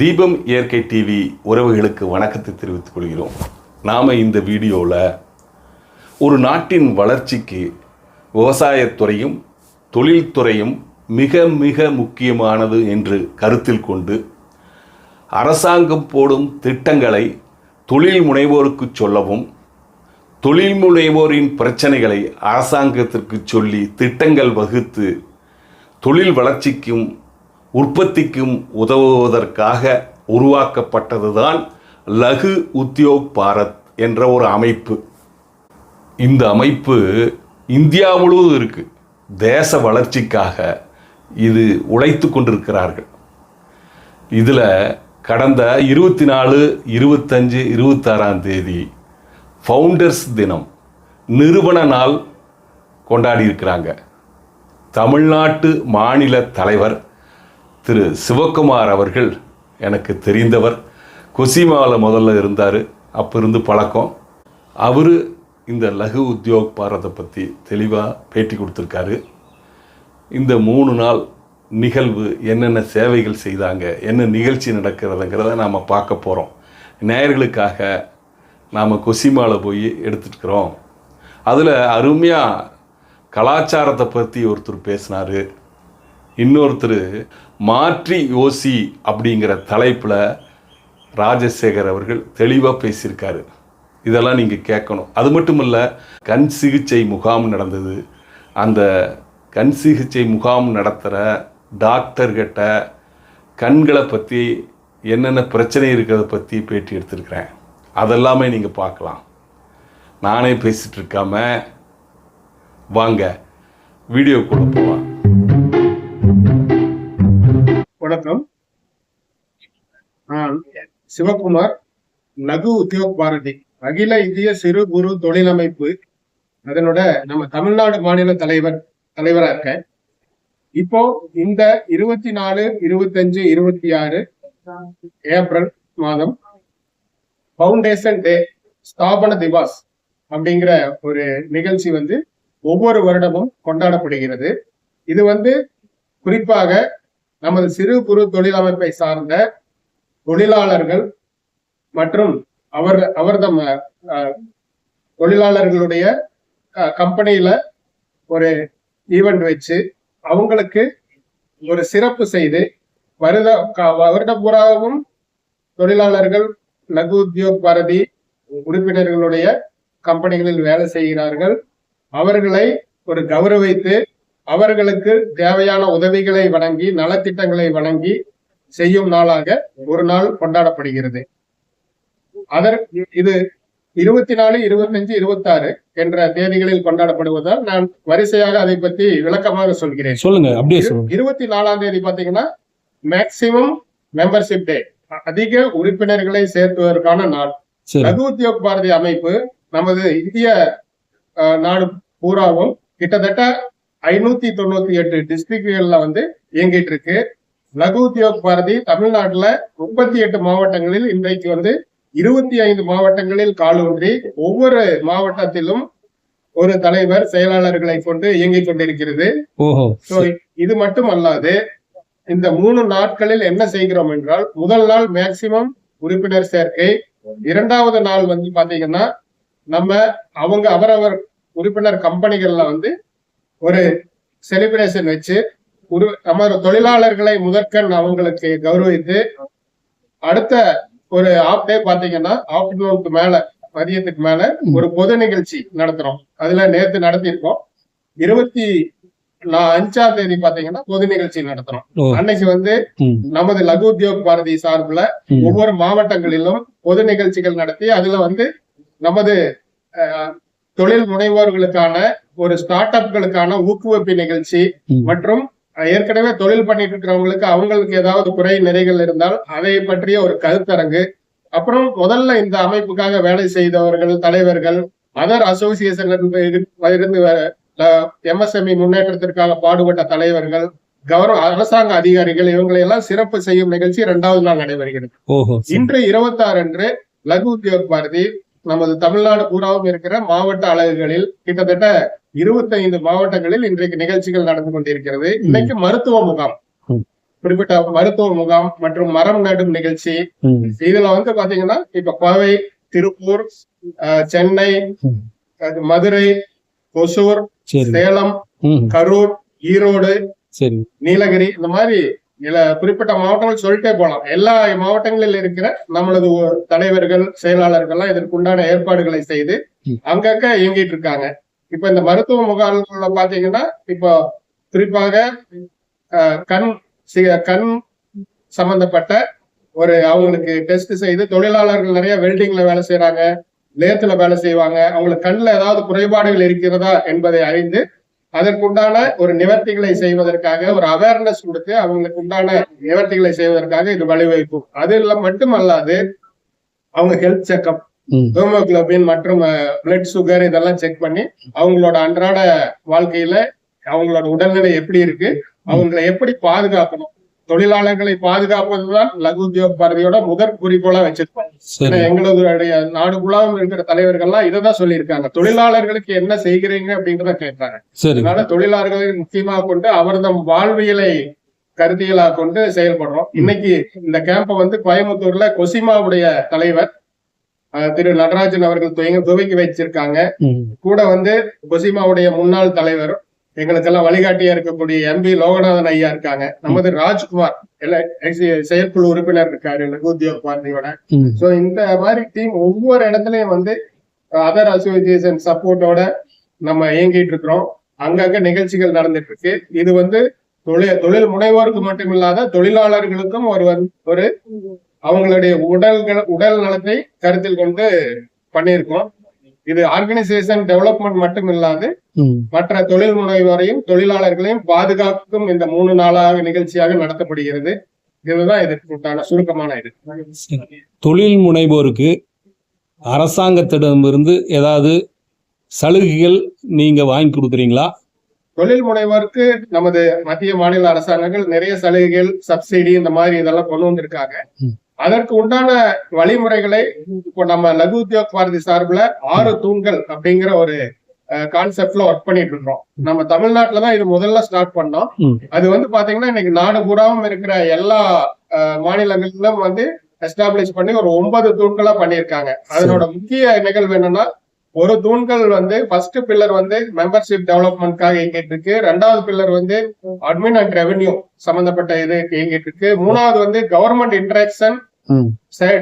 தீபம் இயற்கை டிவி உறவுகளுக்கு வணக்கத்தை தெரிவித்துக் கொள்கிறோம். நாம் இந்த வீடியோவில் ஒரு நாட்டின் வளர்ச்சிக்கு விவசாயத்துறையும் தொழில்துறையும் மிக மிக முக்கியமானது என்று கருத்தில் கொண்டு அரசாங்கம் போடும் திட்டங்களை தொழில் முனைவோருக்கு சொல்லவும் தொழில் முனைவோரின் பிரச்சனைகளை அரசாங்கத்திற்கு சொல்லி திட்டங்கள் வகுத்து தொழில் வளர்ச்சிக்கும் உற்பத்திக்கும் உதவுவதற்காக உருவாக்கப்பட்டதுதான் லகு உத்தியோக் பாரத் என்ற ஒரு அமைப்பு. இந்த அமைப்பு இந்தியா முழுவதும் இருக்குது தேச வளர்ச்சிக்காக இது உழைத்து கொண்டிருக்கிறார்கள். இதில் கடந்த இருபத்தி நாலு இருபத்தஞ்சு இருபத்தாறாம் தேதி ஃபவுண்டர்ஸ் தினம் நிறுவன நாள் கொண்டாடி இருக்கிறாங்க. தமிழ்நாட்டு மாநில தலைவர் திரு சிவகுமார் அவர்கள் எனக்கு தெரிந்தவர். கொசிமாவில் முதல்ல இருந்தார். அப்போ இருந்து பழக்கம். அவர் இந்த லகு உத்தியோக் பாரத்தை பற்றி தெளிவாக பேட்டி கொடுத்துருக்காரு. இந்த மூணு நாள் நிகழ்வு என்னென்ன சேவைகள் செய்தாங்க என்ன நிகழ்ச்சி நடக்கிறதுங்கிறத நாம் பார்க்க போகிறோம் நேயர்களுக்காக நாம் கொசிமாவில் போய் எடுத்துட்டுக்கிறோம். அதில் அருமையாக கலாச்சாரத்தை பற்றி ஒருத்தர் பேசினார். இன்னொருத்தர் மாற்றி யோசி அப்படிங்கிற தலைப்பில் ராஜசேகர் அவர்கள் தெளிவாக பேசியிருக்காரு. இதெல்லாம் நீங்கள் கேட்கணும். அது மட்டும் இல்லை கண் சிகிச்சை முகாம் நடந்தது. அந்த கண் சிகிச்சை முகாம் நடத்துகிற டாக்டர்கிட்ட கண்களை பற்றி என்னென்ன பிரச்சனை இருக்கிறத பற்றி பேட்டி எடுத்திருக்கிறேன். அதெல்லாமே நீங்கள் பார்க்கலாம். நானே பேசிகிட்டு இருக்காம வாங்க வீடியோக்குள்ளே போவான் வணக்கம். சிவகுமார் லகு உத்தியோக் பாரதி. அகில இந்திய சிறு குறு தொழிலமைப்பு. அதனோட நம்ம தமிழ்நாடு மாநில தலைவர் தலைவராக. இருக்கேன் இப்போ இந்த இருபத்தி நாலு இருபத்தஞ்சு இருபத்தி ஆறு ஏப்ரல் மாதம் பவுண்டேஷன் டே ஸ்தாபன திவாஸ் அப்படிங்கிற ஒரு நிகழ்ச்சி வந்து ஒவ்வொரு வருடமும் கொண்டாடப்படுகிறது. இது வந்து குறிப்பாக நமது சிறு குறு தொழிலமைப்பை சார்ந்த தொழிலாளர்கள் மற்றும் அவர் அவர்தம் அஹ், தொழிலாளர்களுடைய கம்பெனியில ஒரு ஈவெண்ட் வச்சு அவங்களுக்கு ஒரு சிறப்பு செய்து வருட வருடம் பூராவும் தொழிலாளர்கள் லகு உத்தியோக் பாரதி உறுப்பினர்களுடைய கம்பெனிகளில் வேலை செய்கிறார்கள். அவர்களை ஒரு கௌரவித்து அவர்களுக்கு தேவையான உதவிகளை வழங்கி நலத்திட்டங்களை வழங்கி செய்யும் நாளாக ஒரு நாள் கொண்டாடப்படுகிறது. அதற்கு இது இருபத்தி நாலு இருபத்தஞ்சு இருபத்தாறு என்ற தேதிகளில் கொண்டாடப்படுவதால் நான் வரிசையாக அதை பற்றி விளக்கமாக சொல்கிறேன். சொல்லுங்க அப்படியே இருபத்தி நாலாம் தேதி பாத்தீங்கன்னா மேக்சிமம் மெம்பர்ஷிப் டே அதிக உறுப்பினர்களை சேர்த்துவதற்கான நாள். லகு உத்யோக் பாரதி அமைப்பு நமது இந்திய நாடு பூராவும் கிட்டத்தட்ட ஐநூத்தி தொண்ணூத்தி எட்டு டிஸ்ட்ரிக்ட்கள்ல வந்து இயங்கிட்டு இருக்கு லகு உத்யோக் பாரதி தமிழ்நாட்டுல முப்பத்தி எட்டு மாவட்டங்களில் இன்றைக்கு வந்து இருபத்தி ஐந்து மாவட்டங்களில் காலூன்றி ஒவ்வொரு மாவட்டத்திலும் ஒரு தலைவர் செயலாளர்களை கொண்டு இயங்கிக் கொண்டிருக்கிறது. இது மட்டும் அல்லாது இந்த மூணு நாட்களில் என்ன செய்கிறோம் என்றால் முதல் நாள் மேக்சிமம் உறுப்பினர் சேர்க்கை. இரண்டாவது நாள் வந்து பாத்தீங்கன்னா நம்ம அவங்க அவரவர் உறுப்பினர் கம்பெனிகள்ல வந்து ஒரு செலிப்ரேஷன் வச்சு ஒரு நம்ம தொழிலாளர்களை முதற்கண் அவங்களுக்கு கௌரவித்து அடுத்த ஒரு ஆஃப் டே பாத்தீங்கன்னா ஆஃப்டர்நூனுக்கு மேல மதியத்துக்கு மேல ஒரு பொது நிகழ்ச்சி நடத்துறோம். அதுல நேத்து நடத்தியிருக்கோம். இருபத்தி அஞ்சாம் தேதி பாத்தீங்கன்னா பொது நிகழ்ச்சி நடத்துறோம். அன்னைக்கு வந்து நமது லகு உத்யோக் பாரதி சார்புல. ஒவ்வொரு மாவட்டங்களிலும் பொது நிகழ்ச்சிகள் நடத்தி அதுல வந்து நமது தொழில் முனைவோர்களுக்கான ஒரு ஸ்டார்ட் அப்களுக்கான ஊக்குவிப்பு நிகழ்ச்சி. மற்றும் ஏற்கனவே தொழில் பண்ணிட்டு இருக்கிறவங்களுக்கு அவங்களுக்கு ஏதாவது குறை நிறைகள் இருந்தால் அதை பற்றிய ஒரு கருத்தரங்கு அப்புறம் முதல்ல இந்த அமைப்புக்காக வேலை செய்தவர்கள் தலைவர்கள் அதர் அசோசியேஷன் இருந்து எம்எஸ்எம்இ முன்னேற்றத்திற்காக பாடுபட்ட தலைவர்கள் கௌரவ அரசாங்க அதிகாரிகள் இவங்களை எல்லாம் சிறப்பு செய்யும் நிகழ்ச்சி இரண்டாவது நாள் நடைபெறுகிறது. இன்று இருபத்தாறு அன்று லகு உத்யோக் பாரதி நமது தமிழ்நாடு பூராவும் இருக்கிற மாவட்ட அலகுகளில் கிட்டத்தட்ட இருபத்தைந்து மாவட்டங்களில் இன்றைக்கு நிகழ்ச்சிகள் நடந்து கொண்டிருக்கிறது. இன்னைக்கு மருத்துவ முகாம். குறிப்பிட்ட மருத்துவ முகாம் மற்றும் மரம் நடும் நிகழ்ச்சி. இதுல வந்து பாத்தீங்கன்னா இப்ப கோவை திருப்பூர் சென்னை மதுரை ஒசூர் சரி. சேலம் கரூர் ஈரோடு நீலகிரி இந்த மாதிரி இதுல குறிப்பிட்ட மாவட்டங்கள் சொல்லிட்டே போலாம். எல்லா மாவட்டங்களில் இருக்கிற நம்மளது தலைவர்கள் செயலாளர்கள்லாம் இதற்குண்டான ஏற்பாடுகளை செய்து. அங்கங்க இயங்கிட்டு இருக்காங்க. இப்ப இந்த மருத்துவ முகாம்கள்ல பாத்தீங்கன்னா இப்போ குறிப்பாக கண் கண் சம்பந்தப்பட்ட ஒரு அவங்களுக்கு டெஸ்ட் செய்து தொழிலாளர்கள் நிறைய வெல்டிங்ல வேலை செய்யறாங்க லேத்துல வேலை செய்வாங்க. அவங்களுக்கு கண்ணுல ஏதாவது குறைபாடுகள் இருக்கிறதா என்பதை அறிந்து அதற்குண்டான ஒரு நிவர்த்திகளை செய்வதற்காக ஒரு அவேர்னஸ் கொடுத்து அவங்களுக்கு உண்டான நிவர்த்திகளை செய்வதற்காக இது வழிவகுக்கும். அது இல்ல மட்டுமல்லாது அவங்க ஹெல்த் செக்அப் ஹோமோகுளோபின் மற்றும் பிளட் சுகர் இதெல்லாம் செக் பண்ணி அவங்களோட அன்றாட வாழ்க்கையில அவங்களோட உடல்நிலை எப்படி இருக்கு அவங்களை எப்படி பாதுகாக்கணும் தொழிலாளர்களை பாதுகாப்பதுதான் லகு உத்தியோக பாரதியோட முதற் குறிக்கோளா வச்சிருக்கோம் சரி. ஏன்னா எங்களுடைய நாடு ஃபுல்லாவும் இருக்கிற தலைவர்கள்லாம் இதை தான் சொல்லியிருக்காங்க. தொழிலாளர்களுக்கு என்ன செய்கிறீங்க அப்படின்றத கேட்கிறாங்க சரி. அதனால தொழிலாளர்களை முக்கியமாக கொண்டு அவர்தம் வாழ்வியலை கருத்தியலாக கொண்டு செயல்படுறோம். இன்னைக்கு இந்த கேம்ப வந்து கோயம்புத்தூர்ல கொசிமாவுடைய தலைவர் திரு நடராஜன் அவர்கள் துவங்கி துவக்கி வச்சிருக்காங்க. கூட வந்து கொசிமாவுடைய முன்னாள் தலைவர் எங்களுக்கெல்லாம் வழிகாட்டியா இருக்கக்கூடிய எம்பி லோகநாதன் ஐயா இருக்காங்க. நமது ராஜ்குமார் செயற்குழு உறுப்பினர் இருக்காரு லகு உத்தியோக பார்ட்டியோட சோ இந்த மாதிரி டீம் ஒவ்வொரு இடத்துலயும் வந்து அதர் அசோசியேஷன் சப்போர்ட்டோட நம்ம இயங்கிட்டு இருக்கிறோம். அங்கங்க நிகழ்ச்சிகள் நடந்துட்டு இருக்கு இது வந்து தொழில் தொழில் முனைவோருக்கு மட்டும் இல்லாத தொழிலாளர்களுக்கும் ஒரு ஒரு அவங்களுடைய உடல்கள் உடல் நலத்தை கருத்தில் கொண்டு பண்ணியிருக்கோம். இது ஆர்கனைசேஷன் டெவலப்மெண்ட் மட்டும் இல்லாது. மற்ற தொழில் முனைவோரையும் தொழிலாளர்களையும் பாதுகாக்கும் இந்த மூணு நாளாக நிகழ்ச்சியாக நடத்தப்படுகிறது இதுதான் இதற்கு உண்டான சுருக்கமான இது. தொழில் முனைவோருக்கு அரசாங்கத்திடமிருந்து ஏதாவது சலுகைகள் நீங்க வாங்கி கொடுக்குறீங்களா தொழில் முனைவோருக்கு நமது மத்திய மாநில அரசாங்கங்கள் நிறைய சலுகைகள் சப்சிடி இந்த மாதிரி இதெல்லாம் கொண்டு வந்திருக்காங்க. அதற்கு உண்டான வழிமுறைகளை இப்போ நம்ம லகு உத்தியோக் பாரதி சார்பில் ஆறு தூண்கள் அப்படிங்கிற ஒரு கான்செப்ட்ல ஒர்க் பண்ணிட்டு இருக்கோம் நம்ம தமிழ்நாட்டுல தான் இது முதல்ல ஸ்டார்ட் பண்ணோம். அது வந்து பாத்தீங்கன்னா இன்னைக்கு நாடு பூராவும் இருக்கிற எல்லா மாநிலங்களிலும் வந்து எஸ்டாப்ளிஷ் பண்ணி ஒரு ஒன்பது தூண்களா பண்ணியிருக்காங்க. அதனோட முக்கிய நிகழ்வு என்னன்னா ஒரு தூண்கள் வந்து ஃபர்ஸ்ட் பில்லர் வந்து மெம்பர்ஷிப் டெவலப்மெண்ட்காக இயங்கிட்டு இருக்கு. ரெண்டாவது பில்லர் வந்து அட்மின் அண்ட் ரெவென்யூ சம்பந்தப்பட்ட இது இயங்கிட்டு இருக்கு. மூணாவது வந்து கவர்மெண்ட் இன்டராக்ஷன்.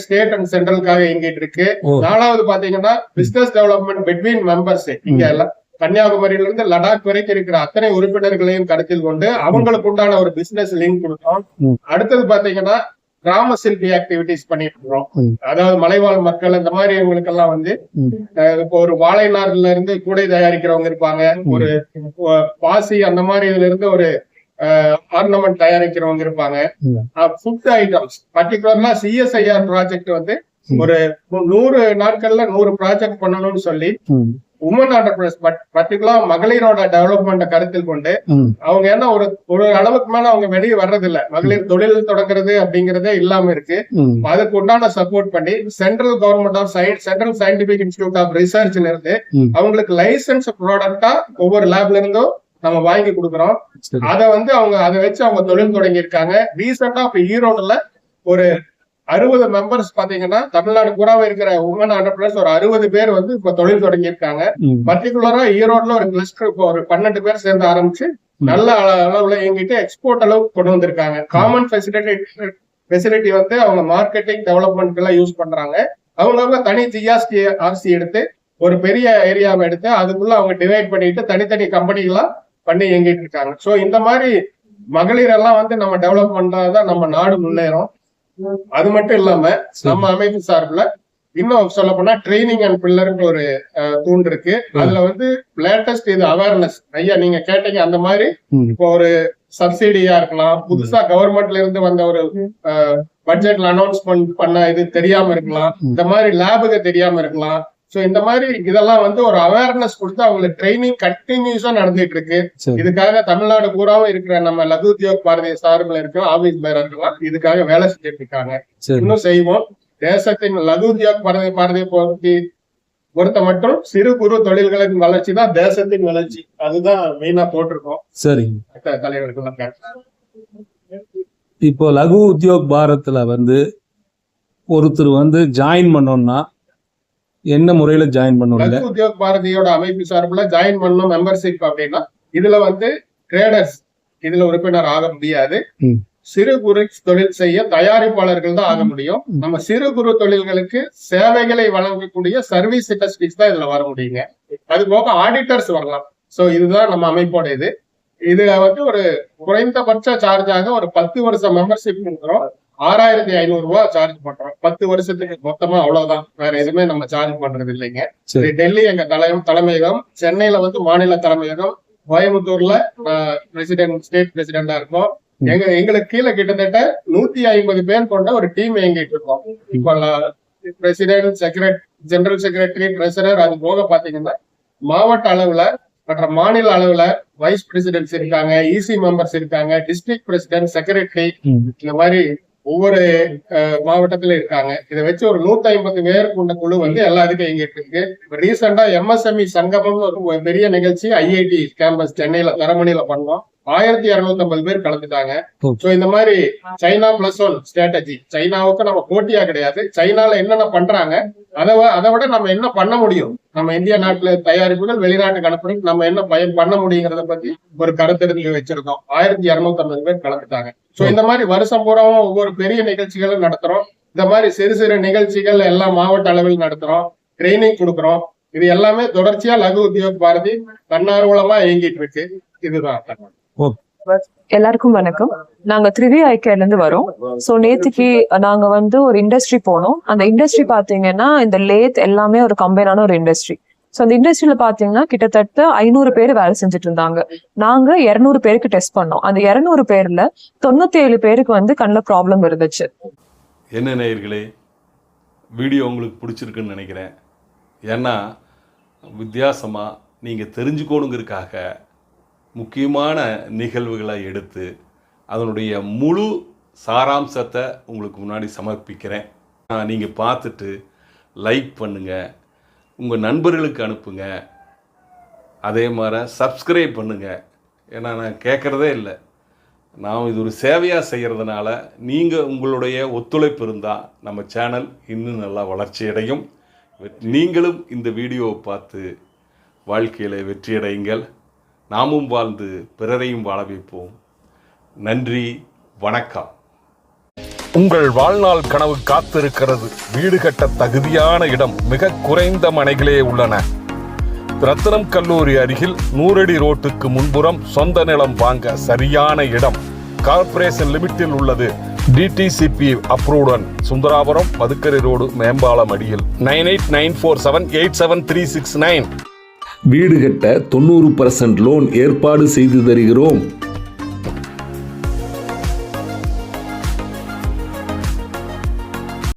ஸ்டேட் அண்ட் சென்ட்ரலுக்காக இயங்கிட்டு இருக்கு. நாலாவது பாத்தீங்கன்னா பிசினஸ் டெவலப்மெண்ட் பிட்வீன் மெம்பர்ஸ் இங்க எல்லாம் கன்னியாகுமரியில இருந்து லடாக் வரைக்கும் இருக்கிற அத்தனை உறுப்பினர்களையும் கருத்தில் கொண்டு அவங்களுக்கு உண்டான ஒரு பிசினஸ் லிங்க் கொடுத்தோம். அடுத்தது பாத்தீங்கன்னா கிராம சிற்பி ஆக்டிவிட்டிஸ் பண்ணிட்டு இருக்கோம். அதாவது மலைவாழ் மக்கள் இந்த மாதிரி இவங்களுக்கெல்லாம் வந்து ம். அஹ், இப்போ ஒரு வாழை நார்ல இருந்து கூடை தயாரிக்கிறவங்க இருப்பாங்க ஒரு பாசி அந்த மாதிரி இதுல இருந்து ஒரு ஆர்னமெண்ட் தயாரிக்கிறவங்க இருப்பாங்க. Food items particularly CSIR project வந்து. ஒரு நூறு நாட்கள்ல நூறு ப்ராஜெக்ட் பண்ணணும்னு சொல்லி. உமன் ஆண்டர்பிரஸ் பர்டிகுலரா மகளிரோட டெவலப்மெண்ட்டை கருத்தில் கொண்டு. அவங்க என்ன ஒரு ஒரு அளவுக்கு மேல அவங்க வெளியே வர்றது இல்ல மகளிர் தொழில் தொடங்குறது அப்படிங்கறதே இல்லாம இருக்கு. அதுக்கு உண்டான சப்போர்ட் பண்ணி central government of science central scientific institute of ரிசர்ச்ல இருந்து. அவங்களுக்கு லைசன்ஸ் ப்ராடக்டா ஒவ்வொரு லேப்ல இருந்தும் நம்ம வாங்கி கொடுக்குறோம். அத வந்து அவங்க அதை வச்சு அவங்க தொழில் தொடங்கி இருக்காங்க ரீசெண்டா இப்ப ஈரோடுல ஒரு அறுபது மெம்பர்ஸ் பாத்தீங்கன்னா தமிழ்நாடு பூராவே இருக்கிற உமன் ஆண்டர்பிரஸ் ஒரு அறுபது பேர் வந்து இப்ப தொழில் தொடங்கி இருக்காங்க ம். பர்டிகுலரா ஈரோட்ல ஒரு கிளஸ்டர் இப்போ ஒரு பன்னெண்டு பேர் சேர்ந்து ஆரம்பிச்சு நல்ல அள- அளவுல இயங்கிட்டு எக்ஸ்போர்ட் அளவுக்கு கொண்டு வந்திருக்காங்க. காமன் ஃபெசிலிட்டி ஃபெசிலிட்டி வந்து அவங்க மார்க்கெட்டிங் டெவலப்மெண்ட் எல்லாம் யூஸ் பண்றாங்க. அவங்கவுங்க தனி ஜிஎஸ்டி ஆர்சி எடுத்து ஒரு பெரிய ஏரியாவை எடுத்து அதுக்குள்ள அவங்க டிவைட் பண்ணிட்டு தனித்தனி கம்பெனிகளா பண்ணி இயங்கிட்டு இருக்காங்க. சோ இந்த மாதிரி மகளிர் எல்லாம் வந்து நம்ம டெவலப் பண்றதுதான் நம்ம நாடு முன்னேறும். அது மட்டும் இல்லாம நம்ம அமைப்பு சார்பில் இன்னும் சொல்ல போனா ட்ரைனிங் அண்ட் பில்லர்னு ஒரு தூண் இருக்கு. அதுல வந்து லேட்டஸ்ட் இது அவேர்னஸ் ஐயா நீங்க கேட்டீங்க அந்த மாதிரி. இப்போ ஒரு சப்சிடியா இருக்கலாம். புதுசா கவர்மெண்ட்ல இருந்து வந்த ஒரு பட்ஜெட்ல அனௌன்ஸ்மெண்ட் பண்ண இது தெரியாம இருக்கலாம். இந்த மாதிரி லேபுக்கு தெரியாம இருக்கலாம். சோ இந்த மாதிரி இதெல்லாம் வந்து ஒரு அவேர்னஸ் கொடுத்து அவங்களுக்கு ட்ரைனிங் கண்டினியூஸா நடந்துட்டு இருக்கு. இதுக்காக தமிழ்நாடு பூராவும் இருக்கிற நம்ம லகு உத்தியோக் பாரதிய சார்பில் இருக்கிற ஆபீஸ் பேரர்கள்லாம் இதுக்காக வேலை செஞ்சுட்டு இருக்காங்க இன்னும் செய்வோம். தேசத்தின் லகு உத்தியோக் பாரதி பாரதிய பொறுத்தி பொறுத்த மட்டும் சிறு குறு தொழில்களின் வளர்ச்சி தான் தேசத்தின் வளர்ச்சி. அதுதான் மெயினா போட்டிருக்கோம். சரி. கேட்டு இப்போ லகு உத்யோக் பாரத்தில் வந்து ஒருத்தர் வந்து ஜாயின் பண்ணோம்னா என்ன முறையில் ஜாயின் பண்ணுவாங்க லகு உத்யோக் பாரதியோட அமைப்பு சார்பில் ஜாயின் பண்ணணும் மெம்பர்ஷிப் அப்படின்னா இதுல வந்து ட்ரேடர்ஸ் இதுல உறுப்பினர் ஆக முடியாது. சிறு குறு தொழில் செய்ய தயாரிப்பாளர்கள் தான் ஆக முடியும். நம்ம சிறு குறு தொழில்களுக்கு சேவைகளை வழங்கக்கூடிய சர்வீஸ் இண்டஸ்ட்ரீஸ் தான் இதுல வர முடியுங்க. அது போக ஆடிட்டர்ஸ் வரலாம். சோ இதுதான் நம்ம அமைப்போட இது. இதுல வந்து ஒரு குறைந்தபட்ச சார்ஜாக ஒரு பத்து வருஷம் மெம்பர்ஷிப் கொடுக்குறோம். ஆறாயிரத்தி ஐநூறு ரூபாய் சார்ஜ் பண்றோம். பத்து வருஷத்துக்கு மொத்தமா அவ்வளவுதான். வேற எதுவுமே நம்ம சார்ஜ் பண்றது இல்லைங்க. டெல்லி எங்க தலை தலைமையகம் சென்னையில வந்து மாநில தலைமையகம் கோயம்புத்தூர்ல பிரசிடென்ட் ஸ்டேட் பிரசிடென்டா இருக்கோம். எங்க எங்களுக்கு கீழே கிட்டத்தட்ட நூத்தி ஐம்பது பேர் கொண்ட ஒரு டீம் இயங்கிட்டு இருக்கோம். இப்ப president secretary general secretary treasurer அது போக பாத்தீங்கன்னா மாவட்ட அளவுல மற்ற மாநில அளவுல வைஸ் பிரசிடென்ட்ஸ் இருக்காங்க இசி மெம்பர்ஸ் இருக்காங்க டிஸ்ட்ரிக்ட் பிரசிடென்ட் செக்ரட்டரி. இந்த மாதிரி ஒவ்வொரு அஹ், மாவட்டத்துல இருக்காங்க. இதை வச்சு ஒரு நூத்தி ஐம்பது பேர் கொண்ட குழு வந்து எல்லாத்துக்கும் இயங்கிட்டு இருக்கு. ரீசெண்டா எம்எஸ்எம்இ சங்கமம்னு ஒரு பெரிய நிகழ்ச்சி ஐஐடி கேம்பஸ் சென்னையில தரமணியில பண்ணோம். ஆயிரத்தி இருநூத்தி ஐம்பது பேர் கலந்துட்டாங்க. சோ இந்த மாதிரி சைனா பிளஸ் ஒன் ஸ்ட்ராட்டஜி சைனாவுக்கு நம்ம போட்டியா கிடையாது. சைனால என்னென்ன பண்றாங்க அதை அதை விட நம்ம என்ன பண்ண முடியும்? நம்ம இந்திய நாட்டுல தயாரிப்புகள் வெளிநாட்டுக்கு அனுப்புறதுக்கு நம்ம என்ன பயன் பண்ண முடியுங்கிறத பத்தி ஒரு கருத்தறிஞ்சு வச்சிருக்கோம். ஆயிரத்தி இருநூத்தி ஐம்பது பேர் கலந்துட்டாங்க. சோ இந்த மாதிரி வருஷம் பூராவும் ஒவ்வொரு பெரிய நிகழ்ச்சிகளும் நடத்துறோம். இந்த மாதிரி சிறு சிறு நிகழ்ச்சிகள் எல்லாம் மாவட்ட அளவில் நடத்துறோம். ட்ரைனிங் கொடுக்குறோம். இது எல்லாமே தொடர்ச்சியா லகு உத்தியோக் பாரதி தன்னார்வலமா இயங்கிட்டு இருக்கு. இதுதான். எல்லாருக்கும் வணக்கம். நாங்க த்ரிவி ஐகேர்ல இருந்து வரோம். சோ நேத்துக்கு நாங்க வந்து ஒரு இண்டஸ்ட்ரி போனோம். அந்த இண்டஸ்ட்ரி பாத்தீங்கன்னா இந்த லேத் எல்லாமே ஒரு கம்பைனான ஒரு இண்டஸ்ட்ரி சோ அந்த இண்டஸ்ட்ரியில பாத்தீங்கன்னா கிட்டத்தட்ட ஐநூறு பேர் வேலை செஞ்சுட்டு இருந்தாங்க. நாங்க இருநூறு பேருக்கு டெஸ்ட் பண்ணோம். அந்த இருநூறு பேர்ல தொண்ணூத்தி ஏழு பேருக்கு வந்து கண்ணில் ப்ராப்ளம் இருந்துச்சு. என்ன நேயர்களே வீடியோ உங்களுக்கு பிடிச்சிருக்குன்னு நினைக்கிறேன். ஏன்னா வித்தியாசமாக நீங்கள் தெரிஞ்சுக்கோணுங்கிறதுக்காக முக்கியமான நிகழ்வுகளை எடுத்து அதனுடைய முழு சாராம்சத்தை உங்களுக்கு முன்னாடி சமர்ப்பிக்கிறேன். நீங்கள் பார்த்துட்டு லைக் பண்ணுங்கள் உங்கள் நண்பர்களுக்கு அனுப்புங்க. அதே மாதிரி சப்ஸ்கிரைப் பண்ணுங்கள் ஏன்னா நான் கேட்குறதே இல்லை. நாம் இது ஒரு சேவையாக செய்கிறதுனால நீங்கள் உங்களுடைய ஒத்துழைப்பு இருந்தால் நம்ம சேனல் இன்னும் நல்லா வளர்ச்சி அடையும். நீங்களும் இந்த வீடியோவை பார்த்து வாழ்க்கையில் வெற்றியடையுங்கள் நாமும் வாழ்ந்து பிறரையும் வாழ வைப்போம். நன்றி வணக்கம். உங்கள் வாழ்நாள் கனவு காத்திருக்கிறது. வீடு கட்ட தகுதியான இடம் மிக குறைந்த மனைகளே உள்ளன. ரத்னம் கல்லூரி அருகில் நூறடி ரோட்டுக்கு முன்புறம் சொந்த நிலம் வாங்க சரியான இடம். கார்ப்பரேஷன் லிமிட்டில் உள்ளது. டிடிசிபி அப்ரூவுடன் சுந்தராபுரம் மதுக்கரை ரோடு மேம்பாலம் அடியில். Nine eight nine four seven eight seven three six nine. வீடு கட்ட தொண்ணூறு பர்சன்ட் லோன் ஏற்பாடு செய்து தருகிறோம்.